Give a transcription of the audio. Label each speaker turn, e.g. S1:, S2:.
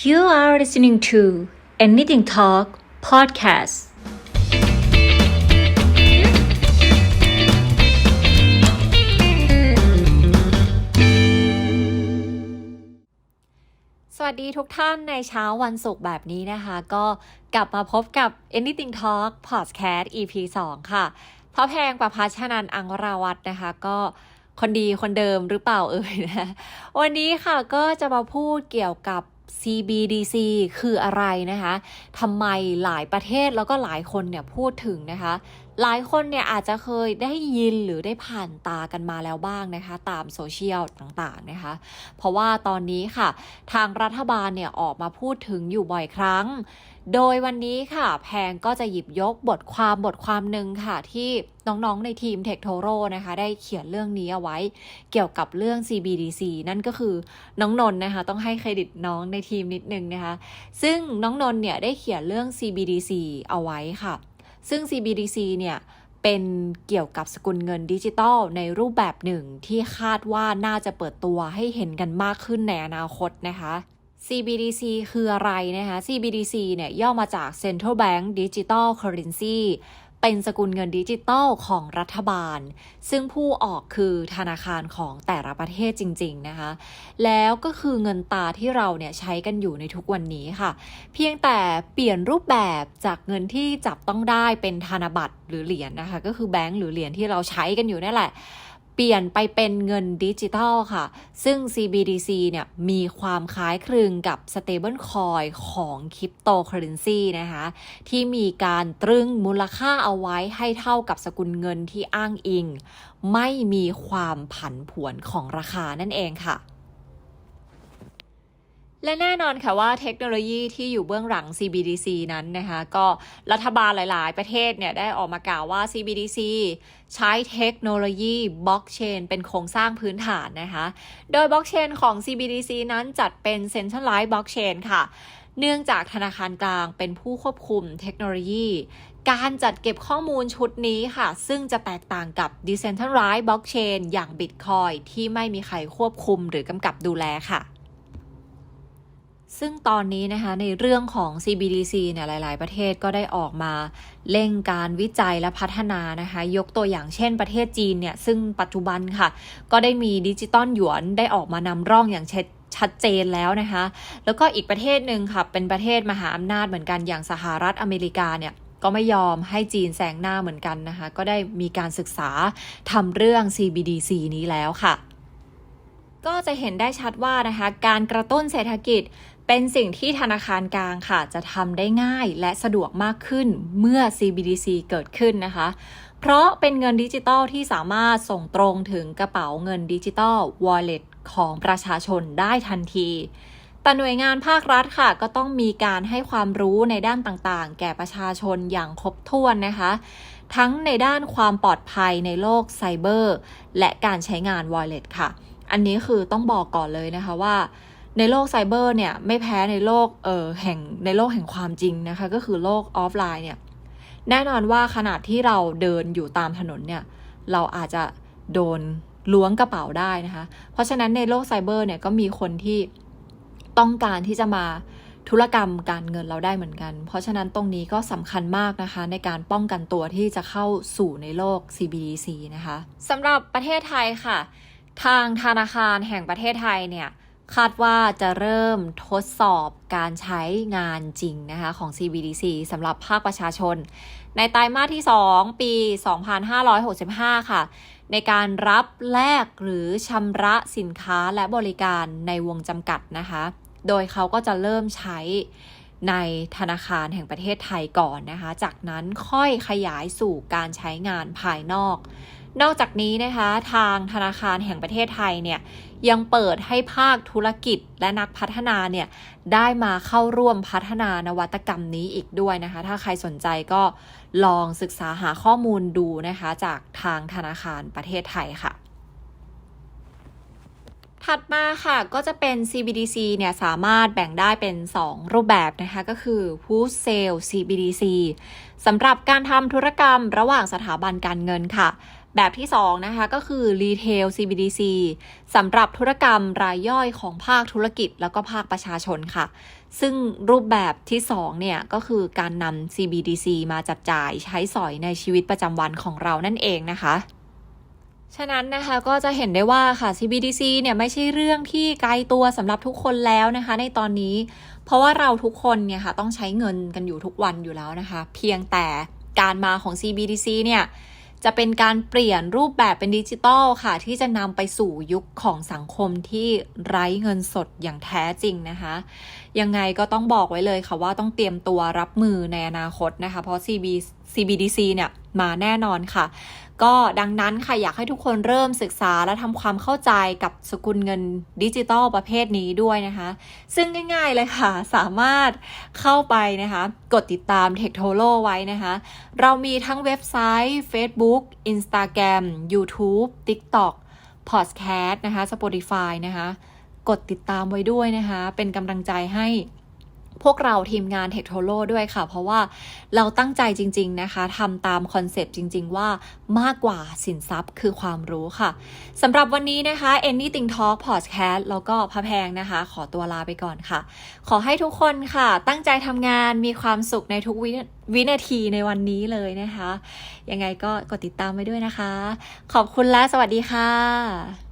S1: You are listening to Anything Talk podcast.
S2: สวัสดีทุกท่านในเช้าวันศุกร์แบบนี้นะคะ ก็กลับมาพบกับ Anything Talk Podcast EP 2 ค่ะพระแพงประพัชนันอังวราวัฒน์นะคะ ก็คนดีคนเดิมหรือเปล่าเอ่ยนะ วันนี้ค่ะก็จะมาพูดเกี่ยวกับ CBDC คืออะไรนะคะทำไมหลายประเทศแล้วก็หลายคนเนี่ยพูดถึงนะคะ หลายคนเนี่ยอาจจะเคยได้ยินหรือได้ผ่านตากันมาแล้วบ้างนะคะ ตามโซเชียลต่างๆนะคะ เพราะว่าตอนนี้ค่ะ ทางรัฐบาลเนี่ยออกมาพูดถึงอยู่บ่อยครั้ง โดยวันนี้ค่ะ แพงก็จะหยิบยกบทความบทความหนึ่งค่ะ ที่น้องๆในทีม t e c h t o r o นะคะ ได้เขียนเรื่องนี้เอาไว้ เกี่ยวกับเรื่อง CBDC นั่นก็คือน้องนนท์นะคะ ต้องให้เครดิตน้องในทีมนิดนึงนะคะ ซึ่งน้องนนท์เนี่ยได้เขียนเรื่อง CBDC เอาไว้ค่ะ ซึ่ง CBDC เนี่ยเป็นเกี่ยวกับสกุลเงินดิจิตอลในรูปแบบหนึ่งที่คาดว่าน่าจะเปิดตัวให้เห็นกันมากขึ้นในอนาคตนะคะ CBDC คืออะไรนะคะ CBDC เนี่ยย่อมาจาก Central Bank Digital Currency เป็นสกุลเงินดิจิตอลของรัฐบาล ซึ่งผู้ออกคือธนาคารของแต่ละประเทศจริง ๆ นะคะ แล้วก็คือเงินตาที่เราเนี่ยใช้กันอยู่ในทุกวันนี้ค่ะ เพียงแต่เปลี่ยนรูปแบบจากเงินที่จับต้องได้เป็นธนบัตรหรือเหรียญนะคะ ก็คือแบงก์หรือเหรียญที่เราใช้กันอยู่นั่นแหละ เปลี่ยนไปเป็นเงินดิจิทัลค่ะ ซึ่ง CBDC เนี่ยมีความคล้ายคลึงกับ Stable Coin ของคริปโตเคอเรนซีนะคะ ที่มีการตรึงมูลค่าเอาไว้ให้เท่ากับสกุลเงินที่อ้างอิง ไม่มีความผันผวนของราคานั่นเองค่ะ และแน่นอนค่ะว่าเทคโนโลยีที่อยู่เบื้องหลัง CBDC นั้นนะคะก็รัฐบาลหลาย ๆ ประเทศเนี่ยได้ออกมากล่าวว่า CBDC ใช้เทคโนโลยีบล็อกเชนเป็นโครงสร้างพื้นฐานนะคะโดยบล็อกเชนของ CBDC นั้นจัดเป็น Centralized Blockchain ค่ะ เนื่องจากธนาคารกลางเป็นผู้ควบคุมเทคโนโลยี การจัดเก็บข้อมูลชุดนี้ค่ะ ซึ่งจะแตกต่างกับ Decentralized Blockchain อย่าง Bitcoin ที่ไม่มีใครควบคุมหรือกำกับดูแลค่ะ ซึ่งตอนนี้นะคะในเรื่องของ CBDC เนี่ยหลาย ๆ ประเทศก็ได้ออกมาเร่งการวิจัยและพัฒนานะคะ ยกตัวอย่างเช่นประเทศจีนเนี่ย ซึ่งปัจจุบันค่ะ ก็ได้มีดิจิตอลหยวนได้ออกมานำร่องอย่างชัดชัดเจนแล้วนะคะ แล้วก็อีกประเทศหนึ่งค่ะ เป็นประเทศมหาอำนาจเหมือนกันอย่างสหรัฐอเมริกาเนี่ยก็ไม่ยอมให้จีนแซงหน้าเหมือนกันนะคะ ก็ได้มีการศึกษาทำเรื่อง CBDC นี้แล้วค่ะ ก็จะเห็นได้ชัดว่านะคะ การกระตุ้นเศรษฐกิจ เป็นสิ่งที่ธนาคารกลางค่ะ จะทำได้ง่ายและสะดวกมากขึ้นเมื่อ CBDC เกิดขึ้นนะคะ เพราะเป็นเงินดิจิตอลที่สามารถส่งตรงถึงกระเป๋าเงินดิจิตอล Wallet ของประชาชนได้ทันทีแต่หน่วยงานภาครัฐค่ะ ก็ต้องมีการให้ความรู้ในด้านต่างๆ แก่ประชาชนอย่างครบถ้วนนะคะ ทั้งในด้านความปลอดภัยในโลกไซเบอร์ และการใช้งาน Wallet ค่ะ อันนี้คือต้องบอกก่อนเลยนะคะว่า ในโลกไซเบอร์เนี่ยไม่แพ้ในโลกเออแห่งในโลกแห่งความจริงนะคะ ก็คือโลกออฟไลน์เนี่ยแน่นอนว่าขนาดที่เราเดินอยู่ตามถนนเนี่ยเราอาจจะโดนล้วงกระเป๋าได้นะคะ เพราะฉะนั้นในโลกไซเบอร์เนี่ยก็มีคนที่ต้องการที่จะมาธุรกรรมการเงินเราได้เหมือนกัน เพราะฉะนั้นตรงนี้ก็สำคัญมากนะคะ ในการป้องกันตัวที่จะเข้าสู่ในโลก CBDC นะคะสำหรับประเทศไทยค่ะ ทางธนาคารแห่งประเทศไทยเนี่ย คาดว่าจะเริ่มทดสอบการใช้งานจริงนะคะของ CBDC สำหรับภาคประชาชน ในไตรมาสที่ 2 ปี 2565 ค่ะ ในการรับแลกหรือชำระสินค้าและบริการในวงจำกัดนะคะ โดยเขาก็จะเริ่มใช้ในธนาคารแห่งประเทศไทยก่อนนะคะ จากนั้นค่อยขยายสู่การใช้งานภายนอก นอกจากนี้นะคะ ทางธนาคารแห่งประเทศไทยเนี่ย ยังเปิดให้ภาคธุรกิจและนักพัฒนาเนี่ยได้มาเข้าร่วมพัฒนานวัตกรรมนี้อีกด้วยนะคะ ถ้าใครสนใจก็ลองศึกษาหาข้อมูลดูนะคะ จากทางธนาคารประเทศไทยค่ะถัดมาค่ะก็จะเป็น CBDC เนี่ยสามารถแบ่งได้เป็น 2 รูปแบบนะคะ ก็คือ Push Sale CBDC สำหรับการทำธุรกรรมระหว่างสถาบันการเงินค่ะ แบบที่ 2 นะคะ ก็คือ Retail CBDC สำหรับธุรกรรมรายย่อยของภาคธุรกิจแล้วก็ภาคประชาชนค่ะ ซึ่งรูปแบบที่ 2 เนี่ย ก็คือการนำ CBDC มาจับจ่ายใช้สอยในชีวิตประจำวันของเรานั่นเองนะคะฉะนั้นนะคะก็จะเห็นได้ว่าค่ะ CBDC เนี่ยไม่ใช่เรื่องที่ไกลตัวสำหรับทุกคนแล้วนะคะ ในตอนนี้ เพราะว่าเราทุกคนเนี่ยค่ะต้องใช้เงินกันอยู่ทุกวันอยู่แล้วนะคะ เพียงแต่การมาของ CBDC เนี่ย จะเป็นการเปลี่ยนรูปแบบเป็นดิจิตอลค่ะ ที่จะนำไปสู่ยุคของสังคมที่ไร้เงินสดอย่างแท้จริงนะคะ ยังไงก็ต้องบอกไว้เลยค่ะว่าต้องเตรียมตัวรับมือในอนาคตนะคะ เพราะ CB CBDC เนี่ย มาแน่นอนค่ะ ก็ดังนั้นค่ะอยากให้ทุกคนเริ่มศึกษาและทำความเข้าใจกับสกุลเงินดิจิตอลประเภทนี้ด้วยนะคะ ซึ่งง่ายๆเลยค่ะ สามารถเข้าไปนะคะ กดติดตาม t e c h t o l o ไว้นะคะ เรามีทั้งเว็บไซต์ Facebook Instagram YouTube TikTok Podcast นะคะ Spotify นะคะ กดติดตามไว้ด้วยนะคะ เป็นกำลังใจให้ พวกเราทีมงานเทคโทโลด้วยค่ะ เพราะว่าเราตั้งใจจริง ๆ นะคะทำตามคอนเซปต์จริง ๆ ว่ามากกว่าสินทรัพย์คือความรู้ค่ะสำหรับวันนี้นะคะ Anything Talk Podcast แล้วก็พระแพงนะคะ ขอตัวลาไปก่อนค่ะ ขอให้ทุกคนค่ะ ตั้งใจทำงานมีความสุขในทุกวิวินาทีในวันนี้เลยนะคะ ยังไงก็กดติดตามไว้ด้วยนะคะ ขอบคุณและสวัสดีค่ะ